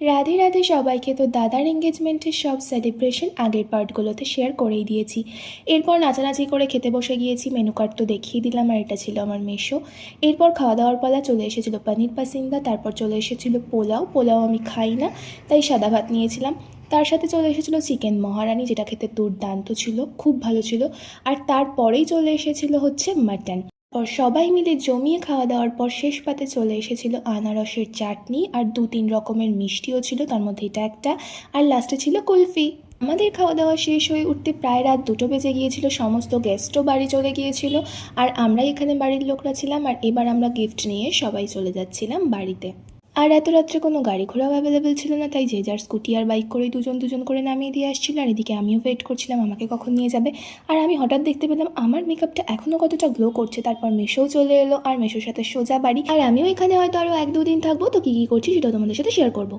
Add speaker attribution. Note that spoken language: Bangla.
Speaker 1: রাধে রাধে সবাইকে তো দাদার এঙ্গেজমেন্টের সব সেলিব্রেশন আগের পার্টগুলোতে শেয়ার করেই দিয়েছি। এরপর নাচানাচি করে খেতে বসে গিয়েছি মেনু কার্ড তো দেখিয়ে দিলাম আর এটা ছিল আমার মেশো এরপর খাওয়া দাওয়ার পালা চলে এসেছিল পানির পাসিন্দা তারপর চলে এসেছিল পোলাও। পোলাও আমি খাই না, তাই সাদা ভাত নিয়েছিলাম। তার সাথে চলে এসেছিল চিকেন মহারানি, যেটা খেতে দুর্দান্ত ছিল, খুব ভালো ছিল। আর তারপরেই চলে এসেছিল হচ্ছে মাটন পর সবাই মিলে জমিয়ে খাওয়া দাওয়ার পর শেষ পাতে চলে এসেছিল আনারসের চাটনি আর দু তিন রকমের মিষ্টিও ছিল, তার মধ্যে এটা একটা। আর লাস্টে ছিল কুলফি। আমাদের খাওয়া দাওয়া শেষ হয়ে উঠতে প্রায় রাত দুটো বেজে গিয়েছিল, সমস্ত গেস্টও বাড়ি চলে গিয়েছিল। আর আমরা এখানে বাড়ির লোকরা ছিলাম আর এবার আমরা গিফট নিয়ে সবাই চলে যাচ্ছিলাম বাড়িতে। আর এত রাত্রে কোনো গাড়ি ঘোড়াও অ্যাভেলেবেল ছিল না, তাই যে যার স্কুটি আর বাইক করে দুজন দুজন করে নামিয়ে দিয়ে আসছিল, আর এদিকে আমিও ওয়েট করছিলাম আমাকে কখন নিয়ে যাবে। আর আমি হঠাৎ দেখতে পেলাম আমার মেকআপটা এখনও কতটা গ্লো করছে, তারপর মেশোও চলে এলো, আর মেশোর সাথে সোজা বাড়ি। আর আমিও এখানে হয়তো আরও এক দুদিন থাকব, তো কী কী করছি সেটা তোমাদের সাথে শেয়ার করব।